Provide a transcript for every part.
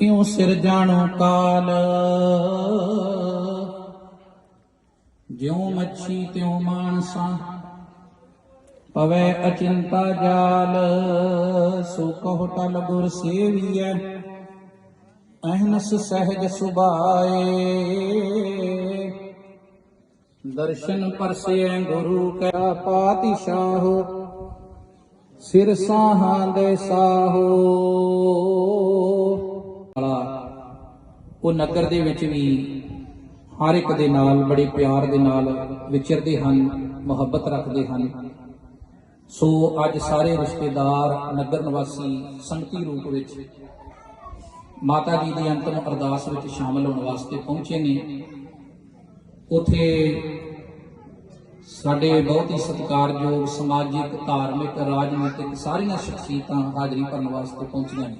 ਇਉ ਸਿਰ ਜਾਣੋ ਕਾਲ ਜਿਉ ਮੱਛੀ ਤਿਉ ਮਾਨਸਾ, ਪਵੈ ਅਚਿੰਤਾ ਜਾਲ। ਸੋ ਕਹੁ ਟਲ ਗੁਰ ਸੇਵੀਐ, ਅਹਨਸ ਸਹਿਜ ਸੁਭਾਏ। ਦਰਸ਼ਨ ਪਰਸਿਐ ਗੁਰੂ ਕਾ ਪਾਤਿਸ਼ਾਹ। ਸਿਰ ਸਾਹਾਂ ਦੇ ਸਾਹੋ। ਉਹ ਨਗਰ ਦੇ ਵਿੱਚ ਵੀ ਹਰ ਇੱਕ ਦੇ ਨਾਲ, ਬੜੇ ਪਿਆਰ ਦੇ ਨਾਲ ਵਿਚਰਦੇ ਹਨ, ਮੁਹੱਬਤ ਰੱਖਦੇ ਹਨ। ਸੋ ਅੱਜ ਸਾਰੇ ਰਿਸ਼ਤੇਦਾਰ, ਨਗਰ ਨਿਵਾਸੀ ਸੰਗਤੀ ਰੂਪ ਵਿੱਚ ਮਾਤਾ ਜੀ ਦੀ ਅੰਤਮ ਅਰਦਾਸ ਵਿੱਚ ਸ਼ਾਮਲ ਹੋਣ ਵਾਸਤੇ ਪਹੁੰਚੇ ਨੇ। ਉਥੇ ਸਾਡੇ ਬਹੁਤ ਹੀ ਸਤਿਕਾਰਯੋਗ ਸਮਾਜਿਕ, ਧਾਰਮਿਕ, ਰਾਜਨੀਤਿਕ ਸਾਰੀਆਂ ਸ਼ਖਸੀਅਤਾਂ ਹਾਜ਼ਰੀ ਭਰਨ ਵਾਸਤੇ ਪਹੁੰਚੀਆਂ ਨੇ।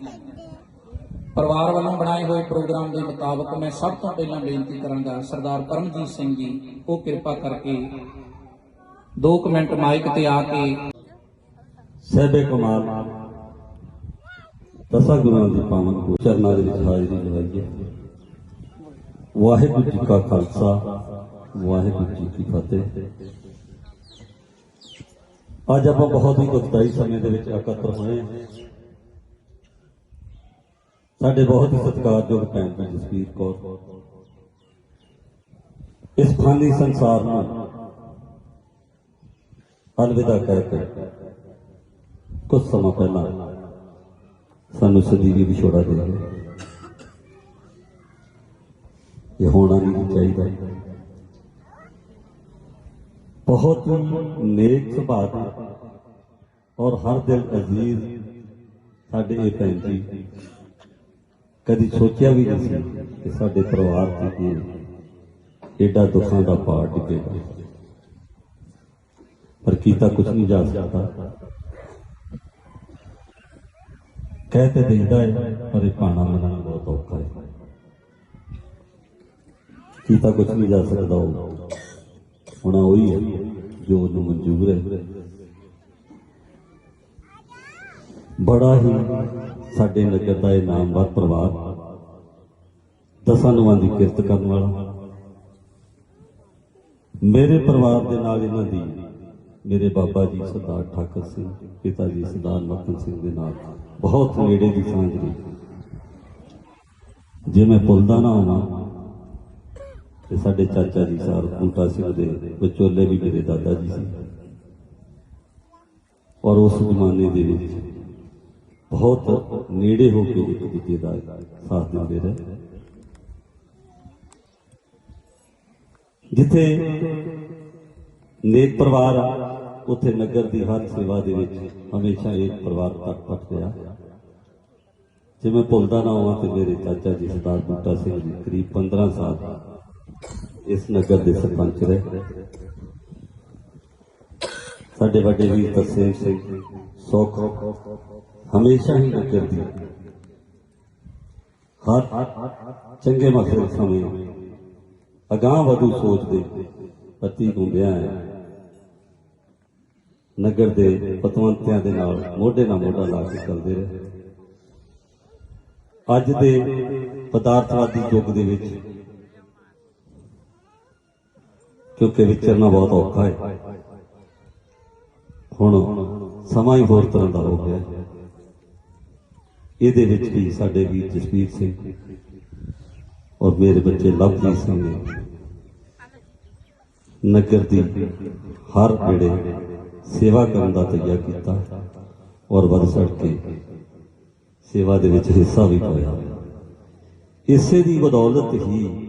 ਪਰਿਵਾਰ ਵੱਲੋਂ ਬਣਾਏ ਹੋਏ ਪ੍ਰੋਗਰਾਮ ਦੇ ਮੁਤਾਬਕ ਮੈਂ ਸਭ ਤੋਂ ਪਹਿਲਾਂ ਬੇਨਤੀ ਕਰਾਂਗਾ, ਸਰਦਾਰ ਪਰਮਜੀਤ ਸਿੰਘ ਜੀ, ਉਹ ਕਿਰਪਾ ਕਰਕੇ 2 ਮਿੰਟ ਮਾਈਕ ਤੇ ਆ ਕੇ ਸਹਿਬੇ ਕਮਾਲ ਦਸਾਂ ਗੁਰੂਆਂ ਦੀ ਪਾਵਨ ਕੋ ਚਰਨਾਂ ਦੇ ਵਿੱਚ ਹਾਜ਼ਰੀ ਲਵਾਈਏ ਵਾਹਿਗੁਰੂ ਜੀ ਕਾ ਖਾਲਸਾ, ਵਾਹਿਗੁਰੂ ਜੀ ਕੀ ਫਤਿਹ। ਅੱਜ ਆਪਾਂ ਬਹੁਤ ਹੀ ਦੁਖਦਾਈ ਸਮੇਂ ਦੇ ਵਿੱਚ ਇਕੱਤਰ ਹੋਏ ਹਾਂ। ਸਾਡੇ ਬਹੁਤ ਹੀ ਸਤਿਕਾਰਯੋਗ ਭੈਣ ਭੈਣ ਜਸਵੀਰ ਕੌਰ। ਇਸ ਫਾਨੀ ਸੰਸਾਰ ਨੂੰ ਅਲਵਿਦਾ ਕਹਿ ਕੇ ਕੁਝ ਸਮਾਂ ਪਹਿਲਾਂ ਸਾਨੂੰ ਸਦੀਵੀ ਵਿਛੋੜਾ ਦੇ ਗਏ ਇਹ ਹੋਣਾ ਨਹੀਂ ਚਾਹੀਦਾ। ਬਹੁਤ ਹੀ ਨੇਕ ਸੁਭਾਅ ਦੇ ਔਰ ਹਰ ਦਿਲ ਅਜ਼ੀਜ਼ ਸਾਡੇ ਇਹ ਭੈਣ ਜੀ। ਕਦੀ ਸੋਚਿਆ ਵੀ ਨਹੀਂ ਸੀ ਕਿ ਸਾਡੇ ਪਰਿਵਾਰ ਤੇ ਇਹ ਏਡਾ ਦੁੱਖਾਂ ਦਾ ਪਾੜ ਡਿੱਗੇਗਾ ਪਰ ਕੀਤਾ ਕੁਝ ਨਹੀਂ ਜਾ ਸਕਦਾ। ਕਹਿ ਤੇ ਦਿੰਦਾ ਹੈ, ਪਰ ਇਹ ਪਾਣਾ ਮੰਨਣਾ ਬਹੁਤ ਔਖਾ ਹੈ। ਕੀਤਾ ਕੁਝ ਨਹੀਂ ਜਾ ਸਕਦਾ ਉਹ। ਹੋਣਾ ਉਹੀ ਹੈ, ਜੋ ਉਹਨੂੰ ਮਨਜ਼ੂਰ ਹੈ। ਬੜਾ ਹੀ ਸਾਡੇ ਨਗਰ ਦਾ ਇਹ ਨਾਮਵਰ ਪਰਿਵਾਰ, ਦਸਾਂ ਨਵਾਂ ਦੀ ਕਿਰਤ ਕਰਨ ਵਾਲਾ। ਮੇਰੇ ਪਰਿਵਾਰ ਦੇ ਨਾਲ ਇਹਨਾਂ ਦੀ ਮੇਰੇ ਬਾਬਾ ਜੀ ਸਰਦਾਰ ਠਾਕਰ ਸਿੰਘ, ਪਿਤਾ ਜੀ ਸਰਦਾਰ ਮੱਖਣ ਸਿੰਘ ਦੇ ਨਾਲ ਬਹੁਤ ਨੇੜੇ ਦੀ ਸਾਂਝ ਰਹੀ। ਜੇ ਮੈਂ ਭੁੱਲਦਾ ਨਾ ਹੋਵਾਂ ਤੇ ਸਾਡੇ ਚਾਚਾ ਜੀ ਸਾਹਿਬ ਬੂਟਾ ਸਿੰਘ ਦੇ ਵਿਚੋਲੇ ਵੀ ਮੇਰੇ ਦਾਦਾ ਜੀ ਸੀ। ਔਰ ਉਸ ਜ਼ਮਾਨੇ ਦੇ ਵਿੱਚ ਬਹੁਤ ਨੇੜੇ ਹੋ ਕੇ ਇੱਕ ਦੂਜੇ ਦਾ ਸਾਥ ਦਿੰਦੇ ਰਹੇ। ਜਿੱਥੇ ਨੇਕ ਪਰਿਵਾਰ ਆ ਉੱਥੇ ਨਗਰ ਦੀ ਹਰ ਸੇਵਾ ਦੇ ਵਿੱਚ ਹਮੇਸ਼ਾ ਇੱਕ ਪਰਿਵਾਰ ਤੱਕ ਪਟ ਰਿਹਾ ਜੇ ਮੈਂ ਭੁੱਲਦਾ ਨਾ ਹੋਵਾਂ ਤੇ ਮੇਰੇ ਚਾਚਾ ਜੀ ਸਰਦਾਰ ਬੂਟਾ ਸਿੰਘ ਜੀ ਕਰੀਬ 15 ਸਾਲ ਇਸ ਨਗਰ ਦੇ ਸਰਪੰਚ ਰਹੇ। ਸਾਡੇ ਵੱਡੇ ਵੀਰ ਤਰਸੇਮ ਸਿੰਘ ਸੋਖ ਹਮੇਸ਼ਾ ਹੀ ਨਗਰ ਦੀ। ਹਰ ਚੰਗੇ ਮਸਲੇ ਸਮੇਂ ਅਗਾਹ ਵਧੂ ਸੋਚਦੇ ਪਤੀ ਹੁੰਦਿਆਂ ਹੈ। ਨਗਰ ਦੇ ਪਤਵੰਤਿਆਂ ਦੇ ਨਾਲ ਮੋਢੇ ਨਾਲ ਮੋਢਾ ਲਾ ਕੇ ਚੱਲਦੇ ਰਹੇ। ਅੱਜ ਦੇ ਪਦਾਰਥਵਾਦੀ ਯੁੱਗ ਦੇ ਵਿੱਚ ਕਿਉਂਕਿ ਵਿਚਰਨਾ ਬਹੁਤ ਔਖਾ ਹੈ ਹੁਣ ਸਮਾਂ ਹੀ ਹੋਰ ਤਰ੍ਹਾਂ ਦਾ ਹੋ ਗਿਆ। ਇਹਦੇ ਵਿੱਚ ਵੀ ਸਾਡੇ ਵੀਰ ਜਸਵੀਰ ਸਿੰਘ ਔਰ ਮੇਰੇ ਬੱਚੇ ਲਵਜੀਤ ਸਿੰਘ ਨੇ ਨਗਰ ਦੀ ਹਰ ਵੇਲੇ ਸੇਵਾ ਕਰਨ ਦਾ ਤਈਆ ਕੀਤਾ ਔਰ ਵੱਧ ਚੜ ਕੇ ਸੇਵਾ ਦੇ ਵਿੱਚ ਹਿੱਸਾ ਵੀ ਪਾਇਆ। ਇਸੇ ਦੀ ਬਦੌਲਤ ਹੀ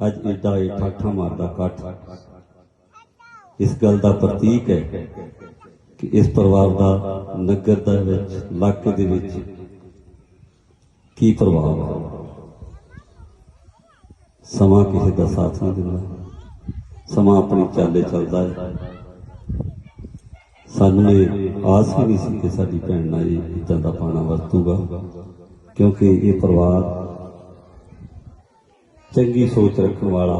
ਅੱਜ ਏਡਾ ਇਹ ਠਾਠਾ ਮਾਰਦਾ ਕੱਠ ਇਸ ਗੱਲ ਦਾ ਪ੍ਰਤੀਕ ਹੈ ਕਿ ਇਸ ਪਰਿਵਾਰ ਦਾ ਨਗਰ ਦਾ ਵਿੱਚ, ਇਲਾਕੇ ਦੇ ਵਿੱਚ ਕੀ ਪ੍ਰਭਾਵ ਹੈ? ਸਮਾਂ ਕਿਸੇ ਦਾ ਸਾਥ ਨਹੀਂ ਦਿੰਦਾ। ਸਮਾਂ ਆਪਣੀ ਚਾਲੇ ਚੱਲਦਾ ਹੈ। ਸਾਨੂੰ ਇਹ ਆਸ ਵੀ ਨਹੀਂ ਸੀ ਕਿ ਸਾਡੀ ਭੈਣ ਨਾਲ ਇਹ ਇਦਾਂ ਦਾ ਪਾਣਾ ਵਰਤੂਗਾ, ਕਿਉਂਕਿ ਇਹ ਪਰਿਵਾਰ ਚੰਗੀ ਸੋਚ ਰੱਖਣ ਵਾਲਾ।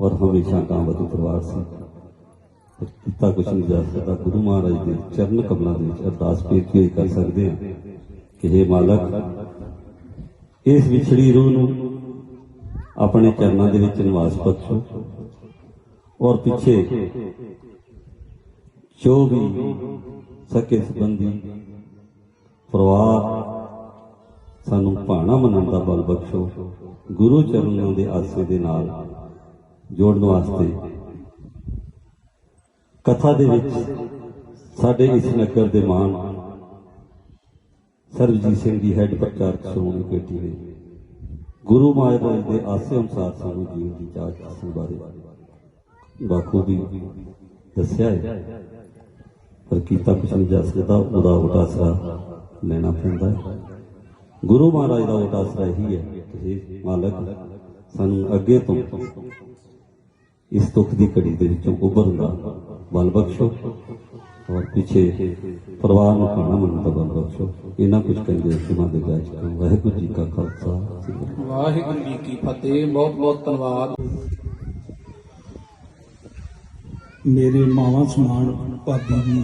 ਔਰ ਹਮੇਸ਼ਾ ਗਾਂ ਪਰਿਵਾਰ ਸੀ। ਪਰ ਕੁਛ ਨਹੀਂ ਜਾ ਸਕਦਾ। ਗੁਰੂ ਮਹਾਰਾਜ ਦੇ ਚਰਨ ਕਮਲਾਂ ਦੇ ਵਿੱਚ ਅਰਦਾਸ ਬੇਨਤੀ ਹੋਈ ਕਰ ਸਕਦੇ ਹਾਂ ਕਿ हे ਮਾਲਕ, ਇਸ ਵਿਛੜੀ ਰੂਹ ਨੂੰ ਆਪਣੇ ਚਰਨਾਂ ਦੇ ਵਿੱਚ ਨਿਵਾਸ ਬਖਸ਼ੋ। ਔਰ ਪਿੱਛੇ ਜੋ ਵੀ ਸਕੇ ਸੰਬੰਧੀ ਪਰਿਵਾਰ ਸਾਨੂੰ ਭਾਣਾ ਮੰਨਣ ਦਾ ਬਲ ਬਖਸ਼ੋ। ਗੁਰੂ ਚਰਨਾਂ ਦੇ ਆਸੇ ਦੇ ਨਾਲ ਜੋੜਨ ਵਾਸਤੇ ਕਥਾ ਦੇ ਵਿੱਚ ਸਾਡੇ ਇਸ ਨਗਰ ਦੇ ਮਾਨ ਸਰਬਜੀਤ ਸਿੰਘ ਜੀ ਹੈੱਡ ਪ੍ਰਚਾਰਕ ਸ਼੍ਰੋਮਣੀ ਕਮੇਟੀ ਨੇ ਗੁਰੂ ਮਹਾਰਾਜ ਦੇ ਆਸੇ ਅਨੁਸਾਰ ਸਾਨੂੰ ਜੀਵਨ ਦੀ ਚਾਚ ਦੱਸਣ ਬਾਰੇ ਬਾਖੂਬੀ ਦੱਸਿਆ ਹੈ। ਪਰ ਕੀਤਾ ਕੁਛ ਨਹੀਂ ਜਾ ਸਕਦਾ, ਉਹਦਾ ਉਹਦਾ ਲੈਣਾ ਪੈਂਦਾ ਹੈ। ਗੁਰੂ ਮਹਾਰਾਜ ਦਾ ਉਹਦਾ ਆਸਰਾ ਹੈ ਕਿ हे ਮਾਲਕ ਸਾਨੂੰ ਅੱਗੇ ਤੋਂ ਇਸ ਦੁੱਖ ਦੀ ਘੜੀ ਦੇ ਵਿੱਚੋਂ ਉੱਭਰਨ ਦਾ ਬਲ ਬਖਸ਼ੋ ਔਰ ਪਿੱਛੇ ਪਰਿਵਾਰ ਨੂੰ ਖਾਣਾ ਮੰਨਣ ਦਾ ਬਲ ਬਖਸ਼ੋ। ਇਹਨਾਂ ਕੁਝ ਕਹਿੰਦੇ ਸਿਮਾ ਦੇ ਜਾਚ ਕਰੋ ਵਾਹਿਗੁਰੂ ਜੀ ਕਾ ਖਾਲਸਾ। ਵਾਹਿਗੁਰੂ ਵਾਹਿਗੁਰੂ ਜੀ ਕੀ ਫਤਿਹ। ਬਹੁਤ ਬਹੁਤ ਧੰਨਵਾਦ। ਮੇਰੇ ਮਾਵਾਂ ਸਮਾਨ ਭਾਬੀ ਜੀ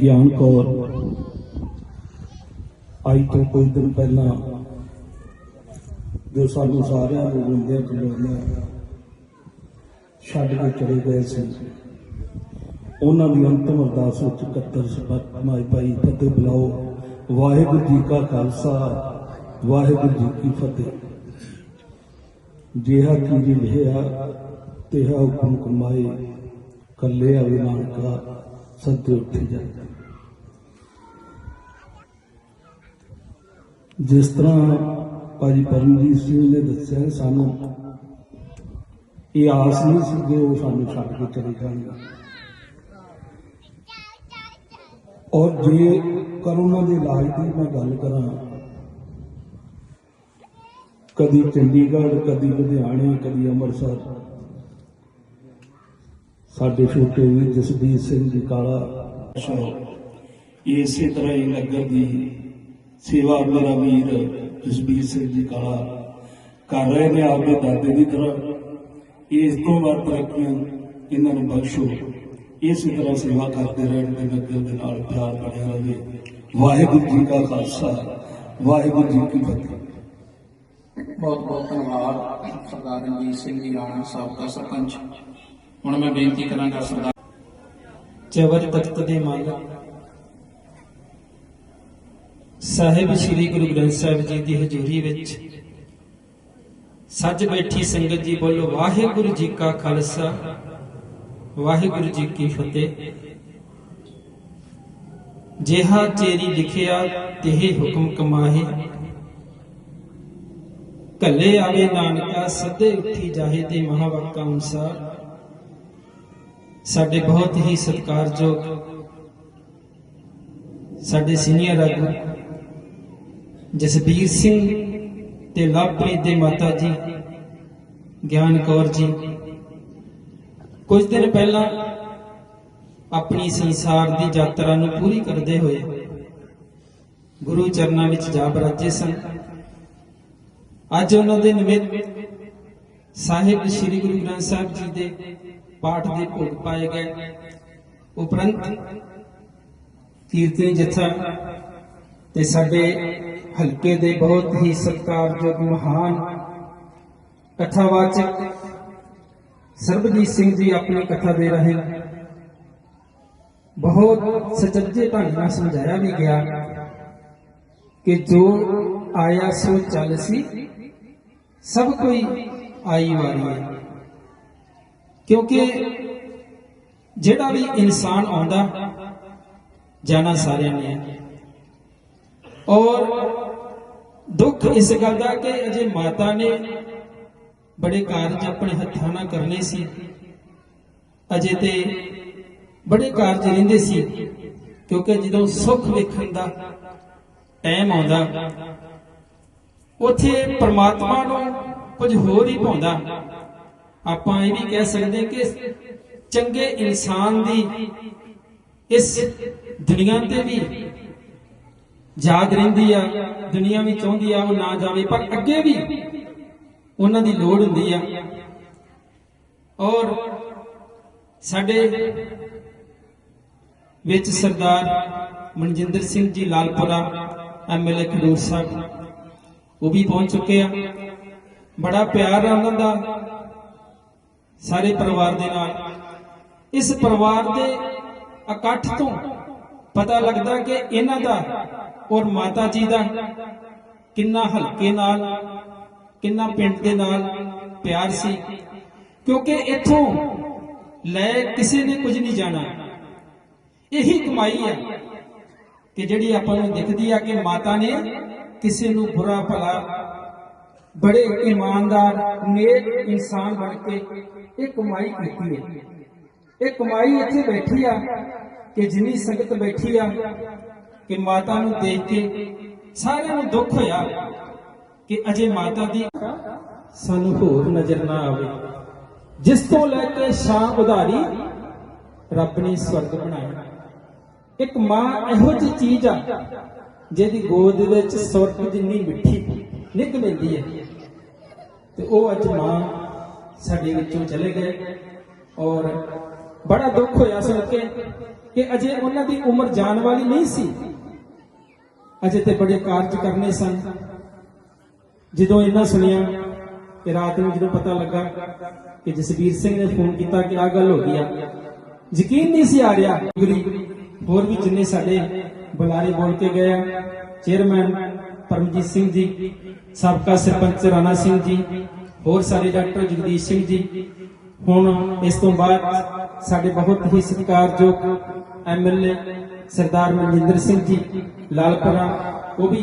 ਗਿਆਨ ਕੌਰ। ਆਈ ਤੋਂ ਕੁਝ ਦਿਨ ਪਹਿਲਾਂ ਜੋ ਸਾਨੂੰ ਸਾਰਿਆਂ ਨੂੰ ਰੋਂਦਿਆਂ ਖਲੋਦਿਆਂ ਛੱਡ ਕੇ ਚਲੇ ਗਏ ਸੀ, ਉਹਨਾਂ ਦੀ ਅੰਤਮ ਅਰਦਾਸ ਵਿੱਚ 71 ਸਬਕ ਮਾਈ ਭਾਈ ਫਤਿਹ ਬੁਲਾਓ। ਵਾਹਿਗੁਰੂ ਜੀ ਕਾ ਖਾਲਸਾ, ਵਾਹਿਗੁਰੂ ਜੀ ਕੀ ਫਤਿਹ। ਜਿਹਾ ਕੀ ਲਿਖਿਆ ਤਿਹਾ ਹੁਕਮ ਕਮਾਏ, ਕੱਲੇ ਆਵੇ ਨਾਨਕਾ ਸੱਤੇ ਉੱਠ ਜਾਏ ਜਿਸ ਤਰ੍ਹਾਂ ਭਾਜੀ ਪਰਮਜੀਤ ਸਿੰਘ ਨੇ ਦੱਸਿਆ, ਸਾਨੂੰ ਇਹ ਆਸ ਨਹੀਂ ਸੀ ਕਿ ਉਹ ਸਾਨੂੰ ਛੱਡ ਕੇ ਚਲੇ ਜਾਣਗੇ। ਔਰ ਜੇ ਕਰੋਨਾ ਦੇ ਇਲਾਜ ਦੀ ਮੈਂ ਗੱਲ ਕਰਾਂ, ਕਦੀ ਚੰਡੀਗੜ੍ਹ, ਕਦੀ ਲੁਧਿਆਣੇ, ਕਦੀ ਅੰਮ੍ਰਿਤਸਰ ਸਾਡੇ ਛੋਟੇ ਵੀਰ ਜਸਬੀਰ ਸਿੰਘ ਜੀ ਕਾਲਾ। ਇਸੇ ਤਰ੍ਹਾਂ ਹੀ ਨਗਰ ਦੀ ਸੇਵਾ ਮੇਰਾ ਵੀਰ ਜਸਬੀਰ ਸਿੰਘ ਜੀ ਕਾਲਾ ਕਰ ਰਹੇ ਨੇ ਆਪਦੇ ਦਾਦੇ ਦੀ ਤਰ੍ਹਾਂ। ਇਸ ਤੋਂ ਵੱਧ ਤਰੱਕੀਆਂ ਇਹਨਾਂ ਨੂੰ ਬਖਸ਼ੋ। ਇਸੇ ਤਰ੍ਹਾਂ ਸੇਵਾ ਕਰਦੇ ਰਹਿਣ ਤੇ ਨਗਰ ਦੇ ਨਾਲ ਪਿਆਰ ਬਣਿਆ ਰਹੇ। ਵਾਹਿਗੁਰੂ ਜੀ ਕਾ ਖਾਲਸਾ ਵਾਹਿਗੁਰੂ ਜੀ ਕੀ ਫਤਿਹ। ਬਹੁਤ ਬਹੁਤ ਧੰਨਵਾਦ ਸਰਦਾਰ ਰਣਜੀਤ ਸਿੰਘ ਜੀ ਰਾਣਾ ਸਾਬਕਾ ਸਰਪੰਚ। ਹੁਣ ਮੈਂ ਬੇਨਤੀ ਕਰਾਂਗਾ ਸਰਦਾਰ ਚਵਰ ਤਖਤ ਦੇ ਮਾਲਕ ਸਾਹਿਬ ਸ੍ਰੀ ਗੁਰੂ ਗ੍ਰੰਥ ਸਾਹਿਬ ਜੀ ਦੀ ਹਜ਼ੂਰੀ ਵਿੱਚ ਸੱਜ ਬੈਠੀ ਸੰਗਤ ਜੀ ਬੋਲੋ ਵਾਹਿਗੁਰੂ ਜੀ ਕਾ ਖਾਲਸਾ, ਵਾਹਿਗੁਰੂ ਜੀ ਕੀ ਫਤਿਹ। ਜਿਹਾ ਤੇਰੀ ਲਿਖਿਆ ਤਿਹ ਹੁਕਮ ਕਮਾਹੇ। ਕੱਲੇ ਆਵੇ ਨਾਨਕਾ, ਸਦੇ ਉੱਠੀ ਜਾਹੇ ਤੇ ਮਹਾਵਾਕਾ ਅਨੁਸਾਰ। ਸਾਡੇ ਬਹੁਤ ਹੀ ਸਤਿਕਾਰਯੋਗ ਸਾਡੇ ਸੀਨੀਅਰ ਆਗੂ ਜਸਬੀਰ ਸਿੰਘ ਤੇ ਲਵਪ੍ਰੀਤ ਦੇ ਮਾਤਾ ਜੀ, ਗਿਆਨ ਕੌਰ ਜੀ। ਕੁਝ ਦਿਨ ਪਹਿਲਾਂ ਆਪਣੀ ਸੰਸਾਰ ਦੀ ਯਾਤਰਾ ਨੂੰ ਪੂਰੀ ਕਰਦੇ ਹੋਏ ਗੁਰੂ ਚਰਨਾਂ ਵਿੱਚ ਜਾ ਬਰਾਜੇ ਸਨ। ਅੱਜ ਉਹਨਾਂ ਦੇ ਨਿਮਿਤ ਸਾਹਿਬ ਸ੍ਰੀ ਗੁਰੂ ਗ੍ਰੰਥ ਸਾਹਿਬ ਜੀ ਦੇ ਪਾਠ ਦੇ ਭੋਗ ਪਾਏ ਗਏ। ਉਪਰੰਤ ਕੀਰਤਨੀ ਜਥਾ ਤੇ ਸਾਡੇ ਹਲਕੇ ਦੇ ਬਹੁਤ ਹੀ ਸਤਿਕਾਰਯੋਗ ਮਹਾਨ ਕਥਾਵਾਚਕ ਸਰਬਜੀਤ ਸਿੰਘ ਜੀ ਆਪਣੀ ਕਥਾ ਦੇ ਰਹੇ ਬਹੁਤ ਸਚੱਜੇ ਢੰਗ ਨਾਲ ਸਮਝਾਇਆ ਵੀ ਗਿਆ ਕਿ ਜੋ ਆਇਆ ਸੋ ਚੱਲ ਸੀ, ਸਭ ਕੋਈ ਆਈ ਵਾਰੀ ਹੈ। ਕਿਉਂਕਿ ਜਿਹੜਾ ਵੀ ਇਨਸਾਨ ਆਉਂਦਾ ਜਾਣਾ ਸਾਰਿਆਂ ਨੇ ਔਰ ਦੁੱਖ ਇਸ ਗੱਲ ਦਾ ਕਿ ਅਜੇ ਮਾਤਾ ਨੇ ਬੜੇ ਕਾਰਜ ਆਪਣੇ ਹੱਥਾਂ ਨਾਲ ਕਰਨੇ ਸੀ। ਅਜੇ ਤੇ ਬੜੇ ਕਾਰਜ ਰਹਿੰਦੇ ਸੀ, ਕਿਉਂਕਿ ਜਦੋਂ ਸੁੱਖ ਵੇਖਣ ਦਾ ਟਾਈਮ ਆਉਂਦਾ, ਉਥੇ ਪਰਮਾਤਮਾ ਨੂੰ ਕੁਝ ਹੋਰ ਹੀ ਪਾਉਂਦਾ। ਆਪਾਂ ਇਹ ਵੀ ਕਹਿ ਸਕਦੇ ਕਿ ਚੰਗੇ ਇਨਸਾਨ ਦੀ ਇਸ ਦੁਨੀਆ ਤੇ ਵੀ ਯਾਦ ਰਹਿੰਦੀ ਆ, ਦੁਨੀਆ ਵੀ ਚਾਹੁੰਦੀ ਆ, ਉਹ ਨਾ ਜਾਵੇ, ਪਰ ਅੱਗੇ ਵੀ ਉਹਨਾਂ ਦੀ ਲੋੜ ਹੁੰਦੀ ਆ। ਔਰ ਸਾਡੇ ਵਿੱਚ ਸਰਦਾਰ ਮਨਜਿੰਦਰ ਸਿੰਘ ਜੀ ਲਾਲਪੁਰਾ ਐਮਐਲਏ ਖਡੂਰ ਸਾਹਿਬ, ਉਹ ਵੀ ਪਹੁੰਚ ਚੁੱਕੇ ਆ। ਬੜਾ ਪਿਆਰ ਆ ਉਹਨਾਂ ਦਾ। ਸਾਰੇ ਪਰਿਵਾਰ ਦੇ ਨਾਲ। ਇਸ ਪਰਿਵਾਰ ਦੇ ਇਕੱਠ ਤੋਂ ਪਤਾ ਲੱਗਦਾ ਕਿ ਇਹਨਾਂ ਦਾ ਔਰ ਮਾਤਾ ਜੀ ਦਾ ਕਿੰਨਾ ਹਲਕੇ ਨਾਲ, ਕਿੰਨਾ ਪਿੰਡ ਦੇ ਨਾਲ ਪਿਆਰ ਸੀ। ਕਿਉਂਕਿ ਇੱਥੋਂ ਲੈ ਕਿਸੇ ਨੇ ਕੁਝ ਨਹੀਂ ਜਾਣਾ। ਇਹੀ ਕਮਾਈ ਹੈ ਕਿ ਜਿਹੜੀ ਆਪਾਂ ਨੂੰ ਦਿਖਦੀ ਆ ਕਿ ਮਾਤਾ ਨੇ ਕਿਸੇ ਨੂੰ ਬੁਰਾ ਭਲਾ ਬੜੇ ਇਮਾਨਦਾਰ, ਨੇਕ ਇਨਸਾਨ ਬਣ ਕੇ ਇਹ ਕਮਾਈ ਕੀਤੀ ਹੈ। ਇਹ ਕਮਾਈ ਇੱਥੇ ਬੈਠੀ ਆ ਕਿ ਜਿੰਨੀ ਸੰਗਤ ਬੈਠੀ ਆ ਕਿ ਮਾਤਾ ਨੂੰ ਦੇਖ ਕੇ ਸਾਰਿਆਂ ਨੂੰ ਦੁੱਖ ਹੋਇਆ ਕਿ ਅਜੇ ਮਾਤਾ ਦੀ ਸਾਨੂੰ ਹੋਰ ਨਜ਼ਰ ਨਾ ਆਵੇ। ਜਿਸ ਤੋਂ ਲੈ ਕੇ ਸ਼ਾਮ ਉਧਾਰੀ ਰੱਬ ਨੇ ਸਵਰਗ ਬਣਾਇਆ। ਇੱਕ ਮਾਂ ਇਹੋ ਜਿਹੀ ਚੀਜ਼ ਆ ਜਿਹਦੀ ਗੋਦ ਵਿੱਚ ਸਵਰਗ ਜਿੰਨੀ ਮਿੱਠੀ ਨਿਕਲ ਲੈਂਦੀ ਹੈ। ਤੇ ਉਹ ਅੱਜ ਮਾਂ ਸਾਡੇ ਵਿੱਚੋਂ ਚਲੇ ਗਏ ਔਰ ਬੜਾ ਦੁੱਖ ਹੋਇਆ ਸੁਣ ਕੇ ਕਿ ਅਜੇ ਉਹਨਾਂ ਦੀ ਉਮਰ ਜਾਣ ਵਾਲੀ ਨਹੀਂ ਸੀ। ਅਜੇ ਤੇ ਬੜੇ ਕਾਰਜ ਕਰਨੇ ਸਨ। ਜਦੋਂ ਇਹਨਾਂ ਸੁਣਿਆ ਕਿ ਰਾਤ ਨੂੰ ਜਦੋਂ ਪਤਾ ਲੱਗਾ ਕਿ ਜਸਵੀਰ ਸਿੰਘ ਨੇ ਫੋਨ ਕੀਤਾ ਕਿ ਆ ਗੱਲ ਹੋ ਗਈ ਆ, ਯਕੀਨ ਨਹੀਂ ਸੀ ਆ ਰਿਹਾ। ਗੁਰੀ ਹੋਰ ਵੀ ਜਿੰਨੇ ਸਾਡੇ ਬੁਲਾਰੇ ਬੋਲ ਕੇ ਗਏ ਆ ਚੇਅਰਮੈਨ ਪਰਮਜੀਤ ਸਿੰਘ ਜੀ, ਸਾਬਕਾ ਸਰਪੰਚ ਰਾਣਾ ਸਿੰਘ ਜੀ, ਹੋਰ ਸਾਰੇ ਡਾਕਟਰ ਜਗਦੀਸ਼ ਸਿੰਘ ਜੀ। ਹੁਣ ਇਸ ਤੋਂ ਬਾਅਦ ਸਾਡੇ ਬਹੁਤ ਹੀ ਸਤਿਕਾਰਯੋਗ ਐਮਐਲਏ ਸਰਦਾਰ ਮਨਜਿੰਦਰ ਸਿੰਘ ਜੀ, ਲਾਲਪੁਰਾ, ਉਹ ਵੀ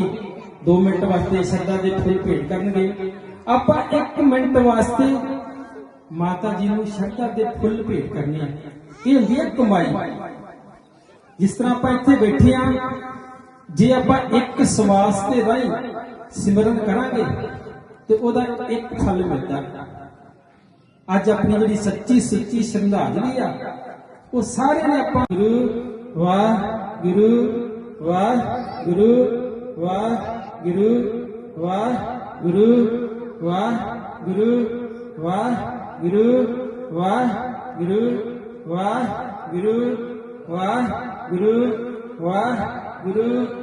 2 ਮਿੰਟ ਵਾਸਤੇ ਸ਼ਰਧਾ ਦੇ ਫੁੱਲ ਭੇਟ ਕਰਨਗੇ। ਆਪਾਂ 1 ਮਿੰਟ ਵਾਸਤੇ ਮਾਤਾ ਜੀ ਨੂੰ ਸ਼ਰਧਾ ਦੇ ਫੁੱਲ ਭੇਟ ਕਰਨੇ ਆ। ਇਹ ਹੁੰਦੀ ਹੈ ਕਮਾਈ। ਜਿਸ ਤਰ੍ਹਾਂ ਆਪਾਂ ਇੱਥੇ ਬੈਠੇ ਆ ਜੇ ਆਪਾਂ ਇੱਕ ਸਵਾਸ ਤੇ ਰਾਹੀਂ ਸਿਮਰਨ ਕਰਾਂਗੇ ਤੇ ਉਹਦਾ ਇੱਕ ਫਲ ਮਿਲਦਾ ਅੱਜ ਆਪਣੀ ਜਿਹੜੀ ਸੱਚੀ ਸੁੱਚੀ ਸ਼ਰਧਾਂਜਲੀ ਆ ਉਹ ਸਾਰੇ ਨੇ ਆਪਾਂ ਗੁਰੂ ਵਾਹ ਗੁਰੂ ਵਾਹ ਗੁਰੂ ਵਾਹ ਗੁਰੂ ਵਾਹ ਗੁਰੂ ਵਾਹ ਗੁਰੂ ਵਾਹ ਗੁਰੂ ਵਾਹ ਗੁਰੂ ਵਾਹ ਗੁਰੂ ਵਾਹ ਗੁਰੂ ਵਾਹ ਗੁਰੂ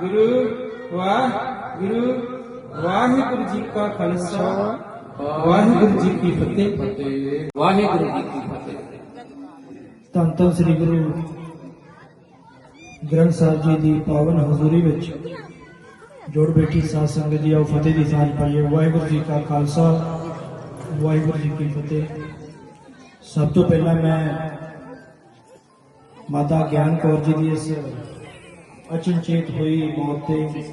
ਗੁਰੂ ਵਾਹਿਗੁਰੂ ਵਾਹਿਗੁਰੂ ਜੀ ਕਾ ਖਾਲਸਾ, ਵਾਹਿਗੁਰੂ ਜੀ ਕੀ ਫਤਿਹ। ਵਾਹਿਗੁਰੂ ਜੀ ਕੀ ਫਤਿਹ। ਤਾਂ ਤਾਂ ਸ੍ਰੀ ਗੁਰੂ ਗ੍ਰੰਥ ਸਾਹਿਬ ਜੀ ਦੀ ਪਾਵਨ ਹਜ਼ੂਰੀ ਵਿੱਚ ਜੋੜ ਬੈਠੀ ਸਾਧ ਸੰਗਤ ਜੀ, ਆਓ ਫਤਿਹ ਦੀ ਸਾਂਝ ਪਾਈਏ। ਵਾਹਿਗੁਰੂ ਜੀ ਕਾ ਖਾਲਸਾ, ਵਾਹਿਗੁਰੂ ਜੀ ਕੀ ਫਤਿਹ। ਸਭ ਤੋਂ ਪਹਿਲਾਂ ਮੈਂ ਮਾਤਾ ਗਿਆਨ ਕੌਰ ਜੀ ਦੀ ਇਸ ਅਚਨਚੇਤ ਹੋਈ ਮੌਤ ਤੇ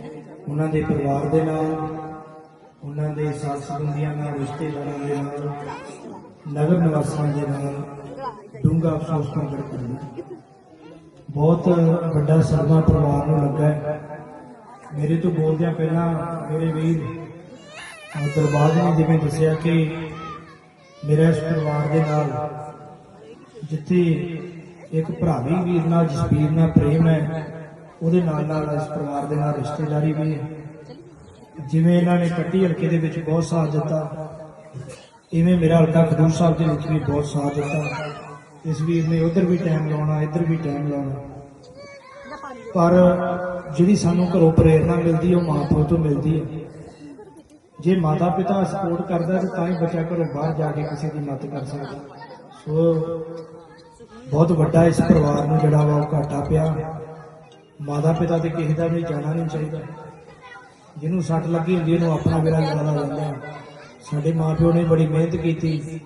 ਉਹਨਾਂ ਦੇ ਪਰਿਵਾਰ ਦੇ ਨਾਲ, ਉਹਨਾਂ ਦੇ ਸਾਥ ਸੰਬੰਧੀਆਂ ਨਾਲ, ਰਿਸ਼ਤੇਦਾਰਾਂ ਦੇ ਨਾਲ, ਨਗਰ ਨਿਵਾਸੀਆਂ ਦੇ ਨਾਲ ਡੂੰਘਾ ਅਫਸੋਸ ਪ੍ਰਗਟ ਕਰਨਾ ਬਹੁਤ ਵੱਡਾ ਸਦਮਾ ਪਰਿਵਾਰ ਨੂੰ ਲੱਗਾ। ਮੇਰੇ ਤੋਂ ਬੋਲਦਿਆਂ ਪਹਿਲਾਂ ਮੇਰੇ ਵੀਰ ਅਹ ਦਰਬਾਰ ਨੇ ਜਿਵੇਂ ਦੱਸਿਆ ਕਿ ਮੇਰਾ ਇਸ ਪਰਿਵਾਰ ਦੇ ਨਾਲ ਜਿੱਥੇ ਇੱਕ ਭਰਾਵੀ ਵੀਰ ਨਾਲ ਜਸਬੀਰ ਨਾਲ ਪ੍ਰੇਮ ਹੈ ਉਹਦੇ ਨਾਲ ਨਾਲ ਇਸ ਪਰਿਵਾਰ ਦੇ ਨਾਲ ਰਿਸ਼ਤੇਦਾਰੀ ਵੀ ਹੈ। ਜਿਵੇਂ ਇਹਨਾਂ ਨੇ ਕੱਟੀ ਹਲਕੇ ਦੇ ਵਿੱਚ ਬਹੁਤ ਸਾਥ ਦਿੱਤਾ। ਇਵੇਂ ਮੇਰਾ ਹਲਕਾ ਖਡੂਰ ਸਾਹਿਬ ਦੇ ਵਿੱਚ ਵੀ ਬਹੁਤ ਸਾਥ ਦਿੱਤਾ। ਇਸ ਵੀਰ ਨੇ ਉਧਰ ਵੀ ਟਾਈਮ ਲਾਉਣਾ, ਇੱਧਰ ਵੀ ਟਾਈਮ ਲਾਉਣਾ। ਪਰ ਜਿਹੜੀ ਸਾਨੂੰ ਘਰੋਂ ਪ੍ਰੇਰਣਾ ਮਿਲਦੀ ਹੈ, ਉਹ ਮਾਂ ਪਿਓ ਤੋਂ ਮਿਲਦੀ ਹੈ। ਜੇ ਮਾਤਾ ਪਿਤਾ ਸਪੋਰਟ ਕਰਦਾ ਤਾਂ ਹੀ ਬੱਚਾ ਘਰੋਂ ਬਾਹਰ ਜਾ ਕੇ ਕਿਸੇ ਦੀ ਮਦਦ ਕਰ ਸਕਦਾ ਸੋ, ਬਹੁਤ ਵੱਡਾ ਇਸ ਪਰਿਵਾਰ ਨੂੰ ਜਿਹੜਾ ਵਾ ਉਹ ਘਾਟਾ ਪਿਆ। ਮਾਤਾ ਪਿਤਾ ਤੇ ਕਿਸੇ ਦਾ ਵੀ ਜਾਣਾ ਨਹੀਂ ਚਾਹੀਦਾ। ਜਿਹਨੂੰ ਸੱਟ ਲੱਗੀ ਹੁੰਦੀ ਉਹਨੂੰ ਆਪਣਾ ਵੇਲਾ ਜ਼ਿਆਦਾ ਜਾਂਦਾ ਸਾਡੇ ਮਾਪਿਓ ਨੇ ਬੜੀ ਮਿਹਨਤ ਕੀਤੀ।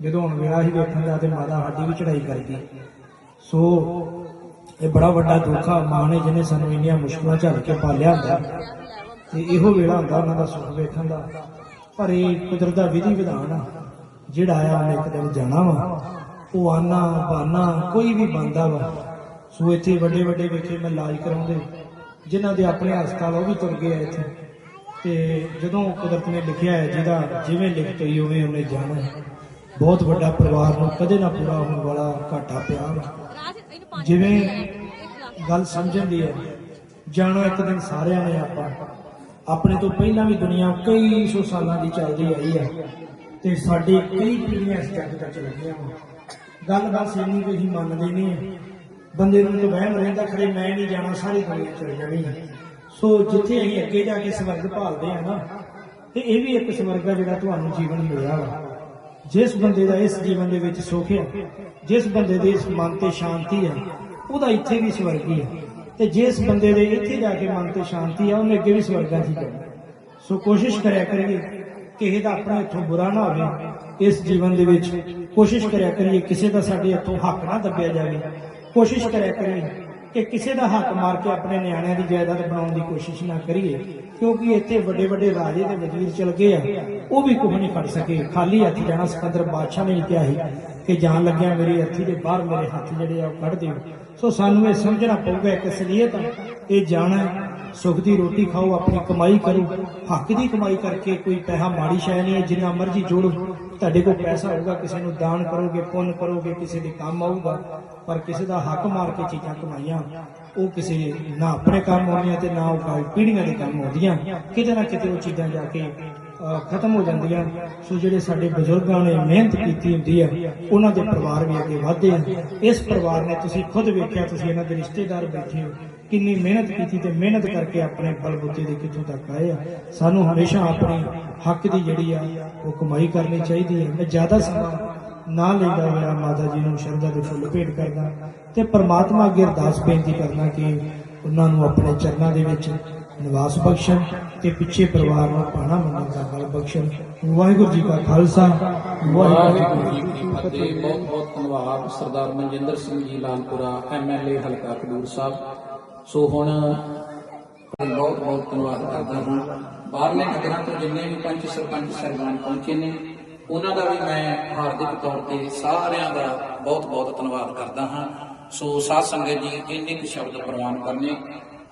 ਜਦੋਂ ਹੁਣ ਵੇਲਾ ਹੀ ਵੇਖਣ ਦਾ ਤੇ ਮਾਤਾ ਸਾਡੀ ਵੀ ਚੜਾਈ ਕਰ ਗਈ ਸੋ ਇਹ ਬੜਾ ਵੱਡਾ ਦੁੱਖ ਆ। ਮਾਂ ਨੇ ਜਿਹਨੇ ਸਾਨੂੰ ਇੰਨੀਆਂ ਮੁਸ਼ਕਲਾਂ ਝੱਲ ਕੇ ਪਾਲਿਆ ਹੁੰਦਾ, ਤੇ ਇਹੋ ਵੇਲਾ ਹੁੰਦਾ ਉਹਨਾਂ ਦਾ ਸੁੱਖ ਵੇਖਣ ਦਾ। ਪਰ ਇਹ ਕੁਦਰਤ ਦਾ ਵਿਧੀ ਵਿਧਾਨ ਆ। ਜਿਹੜਾ ਆ ਉਹਨੇ ਇੱਕ ਦਿਨ ਜਾਣਾ ਵਾ। ਉਹ ਆਨਾ ਬਾਨਾ ਕੋਈ ਵੀ ਬੰਦਾ ਵਾ। ਸੋ ਇੱਥੇ ਵੱਡੇ ਵੱਡੇ ਵੇਖੇ ਮੈਂ ਇਲਾਜ ਕਰਾਉਂਦੇ ਜਿਨ੍ਹਾਂ ਦੇ ਆਪਣੇ ਹਸਪਤਾਲ ਉਹ ਵੀ ਤੁਰ ਗਏ ਆ ਇੱਥੇ। ਤੇ ਜਦੋਂ ਕੁਦਰਤ ਨੇ ਲਿਖਿਆ ਹੈ, ਜਿਹਦਾ ਜਿਵੇਂ ਲਿਖਤ ਹੋਈ ਉਵੇਂ ਉਹਨੇ ਜਾਣਾ ਬਹੁਤ ਵੱਡਾ ਪਰਿਵਾਰ ਨੂੰ ਕਦੇ ਨਾ ਪੂਰਾ ਹੋਣ ਵਾਲਾ ਘਾਟਾ ਪਿਆ ਜਿਵੇਂ ਗੱਲ ਸਮਝਣ ਦੀ ਹੈ, ਜਾਣਾ ਇੱਕ ਦਿਨ ਸਾਰਿਆਂ ਨੇ ਆਪਾਂ। ਆਪਣੇ ਤੋਂ ਪਹਿਲਾਂ ਵੀ ਦੁਨੀਆ ਕਈ ਸੌ ਸਾਲਾਂ ਦੀ ਚੱਲਦੀ ਆਈ ਹੈ, ਤੇ ਸਾਡੇ ਕਈ ਪੀੜ੍ਹੀਆਂ ਇਸ ਜੱਗ ਤੱਕ ਲੱਗੀਆਂ ਵਾ। ਗੱਲ ਬਸ ਇੰਨੀ ਕਿ ਅਸੀਂ ਮੰਨਦੇ ਨਹੀਂ ਬੰਦੇ ਨੂੰ ਤਾਂ ਵਹਿਮ ਰਹਿੰਦਾ ਖੜੇ ਮੈਂ ਨਹੀਂ ਜਾਣਾ, ਸਾਰੀ ਦੁਨੀਆ ਚਲ ਜਾਣੀ ਹੈ। ਸੋ ਜਿੱਥੇ ਅਸੀਂ ਅੱਗੇ ਜਾ ਕੇ ਸਵਰਗ ਭਾਲਦੇ ਆ ਨਾ, ਤੇ ਇਹ ਵੀ ਇੱਕ ਸਵਰਗ ਆ ਜਿਹੜਾ ਤੁਹਾਨੂੰ ਜੀਵਨ ਮਿਲਿਆ ਵਾ। ਜਿਸ ਬੰਦੇ ਦਾ ਇਸ ਜੀਵਨ ਦੇ ਵਿੱਚ ਸੁੱਖ ਹੈ ਜਿਸ ਬੰਦੇ ਦੇ ਇਸ ਮਨ ਤੇ ਸ਼ਾਂਤੀ ਹੈ ਉਹਦਾ ਇੱਥੇ ਵੀ ਸਵਰਗ ਹੀ ਹੈ ਤੇ ਜਿਸ ਬੰਦੇ ਦੇ ਇੱਥੇ ਜਾ ਕੇ ਮਨ ਤੇ ਸ਼ਾਂਤੀ ਆ, ਉਹਨੇ ਅੱਗੇ ਵੀ ਸਵਰਗਾਂ 'ਚ ਕਰਨਾ ਸੋ ਕੋਸ਼ਿਸ਼ ਕਰਿਆ ਕਰੀਏ ਕਿਸੇ ਦਾ ਆਪਣਾ ਇੱਥੋਂ ਬੁਰਾ ਨਾ ਹੋਵੇ, ਇਸ ਜੀਵਨ ਦੇ ਵਿੱਚ ਕੋਸ਼ਿਸ਼ ਕਰਿਆ ਕਰੀਏ ਕਿਸੇ ਦਾ ਸਾਡੇ ਇੱਥੋਂ ਹੱਕ ਨਾ ਦੱਬਿਆ ਜਾਵੇ। ਕੋਸ਼ਿਸ਼ ਕਰਿਆ ਕਰੀਏ ਕਿ ਕਿਸੇ ਦਾ ਹੱਕ ਮਾਰ ਕੇ ਆਪਣੇ ਨਿਆਣਿਆਂ ਦੀ ਜਾਇਦਾਦ ਬਣਾਉਣ ਦੀ ਕੋਸ਼ਿਸ਼ ਨਾ ਕਰੀਏ ਕਿਉਂਕਿ ਇੱਥੇ ਵੱਡੇ ਵੱਡੇ ਰਾਜੇ ਤੇ ਵਜ਼ੀਰ ਚਲ ਗਏ ਆ ਉਹ ਵੀ ਕੁਝ ਨਹੀਂ ਫੜ ਸਕੇ। ਖਾਲੀ ਹੱਥ ਜਾਣਾ ਸਿਕੰਦਰ ਬਾਦਸ਼ਾਹ ਨੇ ਕਿਹਾ ਸੀ ਕਿ ਜਾਣ ਲੱਗਿਆ ਮੇਰੀ ਅੱਥੀ ਦੇ ਬਾਹਰ ਮੇਰੇ ਹੱਥ ਜਿਹੜੇ ਆ ਉਹ ਕੱਢ ਦਿਓ। ਸੋ ਸਾਨੂੰ ਇਹ ਸਮਝਣਾ ਪਊਗਾ ਇੱਕ ਅਸਲੀਅਤ ਇਹ ਜਾਣਾ ਹੈ, ਸੁੱਖ ਦੀ ਰੋਟੀ ਖਾਓ ਆਪਣੀ ਕਮਾਈ ਕਰੋ। ਹੱਕ ਦੀ ਕਮਾਈ ਕਰਕੇ ਕੋਈ ਪੈਸਾ ਮਾੜੀ ਸ਼ੈ ਨਹੀਂ ਹੈ ਜਿੰਨਾ ਮਰਜ਼ੀ ਜੋੜੋ। ਤੁਹਾਡੇ ਕੋਲ ਪੈਸਾ ਹੋਊਗਾ ਕਿਸੇ ਨੂੰ ਦਾਨ ਕਰੋਗੇ ਪੁੰਨ ਕਰੋਗੇ ਕਿਸੇ ਦੇ ਕੰਮ ਆਊਗਾ। ਪਰ ਕਿਸੇ ਦਾ ਹੱਕ ਮਾਰ ਕੇ ਚੀਜ਼ਾਂ ਕਮਾਈਆਂ, ਉਹ ਕਿਸੇ ਨਾ ਆਪਣੇ ਕੰਮ ਆਉਂਦੀਆਂ ਤੇ ਨਾ ਉਹ ਗਾਉ ਪੀੜ੍ਹੀਆਂ ਦੇ ਕੰਮ ਆਉਂਦੀਆਂ। ਕਿਤੇ ਨਾ ਕਿਤੇ ਉਹ ਚੀਜ਼ਾਂ ਜਾ ਕੇ ਖਤਮ ਹੋ ਜਾਂਦੀਆਂ। ਸੋ ਜਿਹੜੇ ਸਾਡੇ ਬਜ਼ੁਰਗਾਂ ਨੇ ਮਿਹਨਤ ਕੀਤੀ ਹੁੰਦੀ ਹੈ ਉਹਨਾਂ ਦੇ ਪਰਿਵਾਰ ਵੀ ਅੱਗੇ ਵਧਦੇ ਆ। ਇਸ ਪਰਿਵਾਰ ਨੇ ਤੁਸੀਂ ਖੁਦ ਵੇਖਿਆ, ਤੁਸੀਂ ਇਹਨਾਂ ਦੇ ਰਿਸ਼ਤੇਦਾਰ ਬੈਠੇ ਹੋ, ਕਿੰਨੀ ਮਿਹਨਤ ਕੀਤੀ ਤੇ ਮਿਹਨਤ ਕਰਕੇ ਆਪਣੇ ਬਲਬੁੱਤੇ ਦੇ ਕਿੱਥੋਂ ਤੱਕ ਆਏ ਆ। ਸਾਨੂੰ ਹਮੇਸ਼ਾ ਆਪਣੇ ਹੱਕ ਦੀ ਜਿਹੜੀ ਆ, ਉਹ ਕਮਾਈ ਕਰਨੀ ਚਾਹੀਦੀ ਹੈ ਮੈਂ ਜ਼ਿਆਦਾ ਸਮਾਂ ਨਾ ਲੈਂਦਾ ਹੋਇਆ ਮਾਤਾ ਜੀ ਨੂੰ ਸ਼ਰਧਾ ਦੇ ਫੁੱਲ ਭੇਟ ਕਰਦਾ ਤੇ ਪ੍ਰਮਾਤਮਾ ਅੱਗੇ ਅਰਦਾਸ ਬੇਨਤੀ ਕਰਨਾ ਕਿ ਉਹਨਾਂ ਨੂੰ ਆਪਣੇ ਚਰਨਾਂ ਦੇ ਵਿੱਚ ਨਿਵਾਸ ਬਖਸ਼ਣ ਤੇ ਪਿੱਛੇ ਪਰਿਵਾਰ ਨੂੰ ਪਾਣਾ ਮੰਨਣ ਦਾ ਬਲ ਬਖਸ਼ਣ। ਵਾਹਿਗੁਰੂ ਜੀ ਕਾ ਖਾਲਸਾ ਵਾਹਿਗੁਰੂ ਜੀ ਕੀ ਫਤਿਹ। ਬਹੁਤ ਬਹੁਤ ਧੰਨਵਾਦ ਸਰਦਾਰ ਮਨਜਿੰਦਰ ਸਿੰਘ ਜੀ ਲਾਲਪੁਰਾ ਐਮਐਲਏ ਹਲਕਾ ਖਡੂਰ ਸਾਹਿਬ। ਸੋ ਹੁਣ ਬਹੁਤ ਬਹੁਤ ਧੰਨਵਾਦ ਕਰਦਾ ਹਾਂ। ਬਾਹਰਲੇ ਨਗਰਾਂ ਤੋਂ ਜਿੰਨੇ ਵੀ ਪੰਚ ਸਰਪੰਚ ਸਰਦਾਰ ਪਹੁੰਚੇ ਨੇ ਉਹਨਾਂ ਦਾ ਵੀ ਮੈਂ ਹਾਰਦਿਕ ਤੌਰ ਤੇ ਸਾਰਿਆਂ ਦਾ ਬਹੁਤ ਬਹੁਤ ਧੰਨਵਾਦ ਕਰਦਾ ਹਾਂ। ਸੋ ਸਾਧ ਸੰਗਤ ਜੀ, ਇੰਨੇ ਕੁ ਸ਼ਬਦ ਪ੍ਰਵਾਨ ਕਰਨੇ।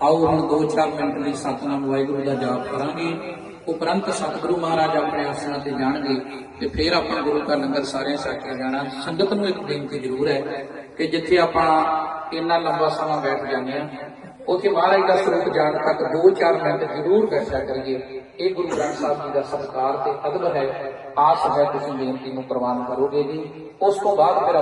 ਆਓ ਹੁਣ 2-4 ਮਿੰਟ ਲਈ ਸਤਨਾਮ ਵਾਹਿਗੁਰੂ ਦਾ ਜਾਪ ਕਰਾਂਗੇ। ਉਪਰੰਤ ਸਤਿਗੁਰੂ ਮਹਾਰਾਜ ਆਪਣੇ ਆਸਣਾ ਤੇ ਜਾਣਗੇ ਤੇ ਫਿਰ ਆਪਾਂ ਗੁਰੂ ਕਾ ਲੰਗਰ ਸਾਰਿਆਂ ਛਕ ਕੇ ਜਾਣਾ। ਸੰਗਤ ਨੂੰ ਇੱਕ ਬੇਨਤੀ ਜ਼ਰੂਰ ਹੈ ਕਿ ਜਿੱਥੇ ਆਪਾਂ ਇੰਨਾ ਲੰਬਾ ਸਮਾਂ ਬੈਠ ਜਾਂਦੇ ਆ ਉੱਥੇ ਮਹਾਰਾਜ ਦਾ ਸਰੂਪ ਜਾਣ ਤੱਕ 2-4 ਮਿੰਟ ਜ਼ਰੂਰ ਬੈਠਿਆ ਕਰੀਏ। ਇਹ ਗੁਰੂ ਗ੍ਰੰਥ ਸਾਹਿਬ ਜੀ ਦਾ ਸਤਿਕਾਰ ਤੇ ਅਦਬ ਹੈ। ਆਸ ਹੈ ਤੁਸੀਂ ਬੇਨਤੀ ਨੂੰ ਪ੍ਰਵਾਨ ਕਰੋਗੇ ਜੀ। ਉਸ ਤੋਂ ਬਾਅਦ ਫਿਰ